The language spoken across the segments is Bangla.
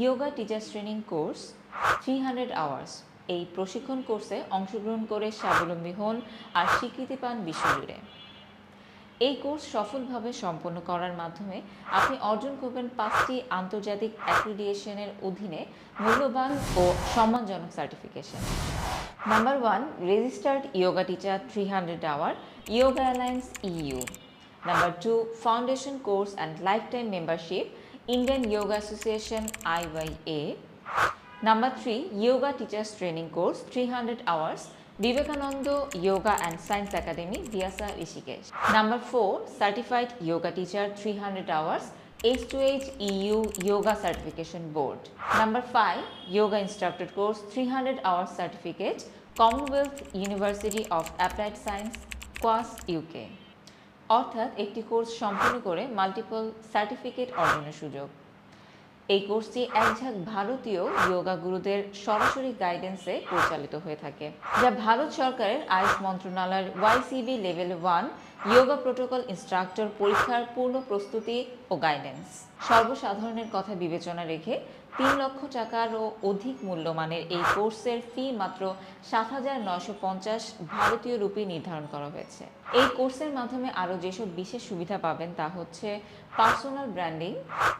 Yoga teachers training course three hundred hours এই প্রশিক্ষণ কোর্সে অংশগ্রহণ করে স্বাবলম্বী হন আর স্বীকৃতি পান বিশ্বজুড়ে। এই কোর্স সফলভাবে সম্পন্ন করার মাধ্যমে আপনি অর্জন করবেন পাঁচটি আন্তর্জাতিক অ্যাক্রিডিয়েশনের অধীনে মূল্যবান ও সম্মানজনক certification number one registered yoga teacher three hundred hour yoga alliance EU number two foundation course and life time membership Indian Yoga Association IYA. Number 3 Yoga Teachers Training Course 300 hours Vivekananda Yoga and Science Academy Vyasa Rishikesh. Number 4 Certified Yoga Teacher 300 hours H2H EU Yoga Certification Board. Number 5 Yoga Instructor Course 300 hours certificate Commonwealth University of Applied Science, QUAS UK. অর্থাৎ একটি কোর্স সম্পূর্ণ করে মাল্টিপল সার্টিফিকেট অর্জনের সুযোগ। এই কোর্সটি একঝাঁক ভারতীয় যোগা গুরুদের সরাসরি গাইডেন্সে পরিচালিত হয়ে থাকে, যা ভারত সরকারের আয়ুষ মন্ত্রণালয়ের YCB level one yoga protocol instructor পরীক্ষার পূর্ণ প্রস্তুতি ও গাইডেন্স সর্বসাধারণের কথা বিবেচনা রেখে তিন লক্ষ টাকারও অধিক মূল্যমানের এই কোর্সের ফি মাত্র সাত হাজার নশো পঞ্চাশ ভারতীয় রুপি নির্ধারণ করা হয়েছে। এই কোর্সের মাধ্যমে আরও যেসব বিশেষ সুবিধা পাবেন তা হচ্ছে personal branding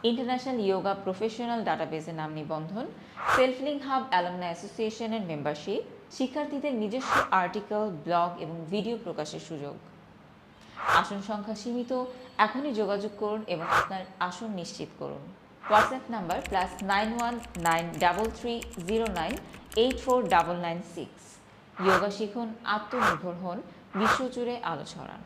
international yoga professional ডাটাবেসে নাম নিবন্ধন সেলফলিং হাব অ্যালামনা অ্যাসোসিয়েশনের মেম্বারশিপ শিক্ষার্থীদের নিজস্ব আর্টিকেল ব্লগ এবং ভিডিও প্রকাশের সুযোগ। আসন সংখ্যা সীমিত, এখনই যোগাযোগ করুন এবং আপনার আসন নিশ্চিত করুন। WhatsApp number plus nine one nine double three zero nine eight four double nine six yoga শিখুন, আত্মনির্ভর হন বিশ্বজুড়ে আলো ছড়ান।